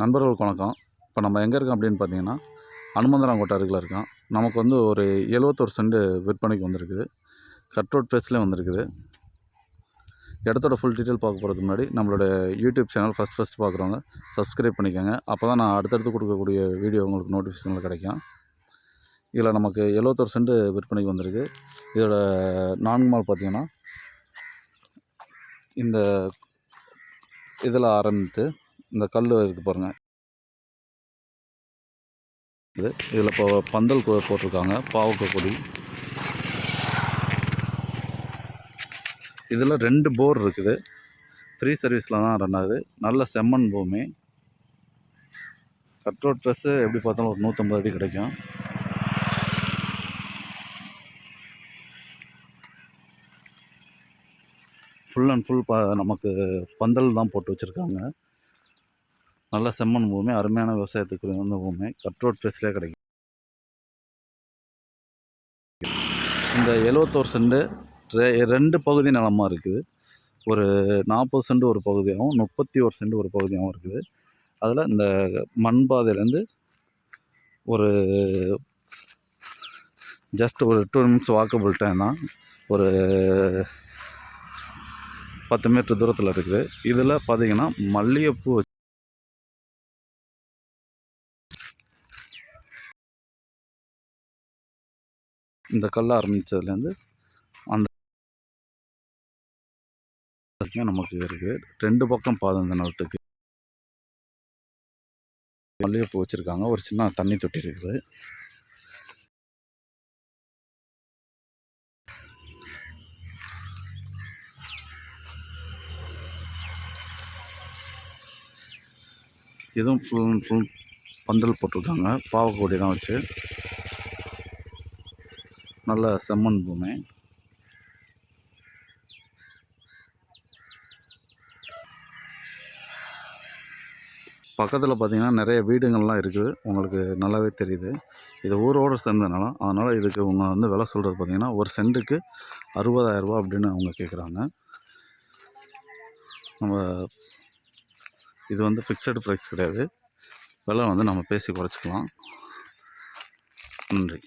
நண்பர்களுக்கு வணக்கம். இப்போ நம்ம எங்கே இருக்கோம் அப்படின்னு பார்த்தீங்கன்னா அனுமந்தராங்கோட்டை அருகில் இருக்கோம். நமக்கு வந்து ஒரு எழுவத்தொரு சென்ட் விற்பனைக்கு வந்திருக்குது. கட் ரோட் ஃபேஸ்லேயும் வந்திருக்குது. இடத்தோட ஃபுல் டீட்டெயில் பார்க்க போகிறதுக்கு முன்னாடி நம்மளோட யூடியூப் சேனல் ஃபஸ்ட் ஃபஸ்ட் பார்க்குறவங்க சப்ஸ்கிரைப் பண்ணிக்கோங்க. அப்போ தான் நான் அடுத்தடுத்து கொடுக்கக்கூடிய வீடியோ உங்களுக்கு நோட்டிஃபிகேஷனில் கிடைக்கும். இதில் நமக்கு எழுவத்தொரு சென்ட் விற்பனைக்கு வந்திருக்கு. இதோட நான்கு மால் பார்த்தீங்கன்னா இந்த இதில் ஆரம்பித்து இந்த கல் இருக்குது பாருங்கள் இது. இதில் இப்போ பந்தல் போட்டிருக்காங்க. பாவக்காய் கொடி. இதில் ரெண்டு போர் இருக்குது. ஃப்ரீ சர்வீஸில் தான் ரன் ஆகுது. நல்ல செம்மண் பூமி. கட்ரோட் ட்ரெஸ்ஸு எப்படி பார்த்தாலும் ஒரு நூற்றம்பது அடி கிடைக்கும். ஃபுல் அண்ட் ஃபுல் ப நமக்கு பந்தல் தான் போட்டு வச்சுருக்காங்க. நல்ல செம்மண் பூமி அருமையான விவசாயத்துக்கு உகந்த பூமி கட்ரோட் ஃபேஸ்லேயே கிடைக்கும். இந்த எழுவத்தோரு செண்டு ரெ ரெண்டு பகுதி நிலமாக இருக்குது. ஒரு நாற்பது சென்ட் ஒரு பகுதியாகவும் முப்பத்தி ஒரு சென்ட் ஒரு பகுதியாகவும் இருக்குது. அதில் இந்த மண் பாதையிலேருந்து ஒரு ஜஸ்ட் ஒரு டூ மினிட்ஸ் வாக்கபிள் டைம் தான். ஒரு பத்து மீட்டர் தூரத்தில் இருக்குது. இதில் பார்த்தீங்கன்னா மல்லிகைப்பூ இந்த கல் ஆரம்பித்ததுலேருந்து அந்த நமக்கு இருக்குது ரெண்டு பக்கம் பாதம் நிலத்துக்கு. மல்லிகைப்பூ வச்சுருக்காங்க. ஒரு சின்ன தண்ணி தொட்டி இருக்குது. இதுவும் ஃபுல் அண்ட் ஃபுல் பந்தல் போட்டிருக்காங்க. பாவக்கோடி தான் வச்சு. நல்ல செம்மண் பூமி. பக்கத்தில் பார்த்திங்கன்னா நிறைய வீடுங்கள்லாம் இருக்குது. உங்களுக்கு நல்லாவே தெரியுது. இது ஊரோடு சேர்ந்ததுனால அதனால் இதுக்கு அவங்க வந்து விலை சொல்கிறது பார்த்தீங்கன்னா ஒரு சென்ட்டுக்கு அறுபதாயிரரூபா அப்படின்னு அவங்க கேட்குறாங்க நம்ம இது வந்து ஃபிக்ஸடு ப்ரைஸ் கிடையாது. விலை வந்து நம்ம பேசி குறைச்சிக்கலாம். நன்றி.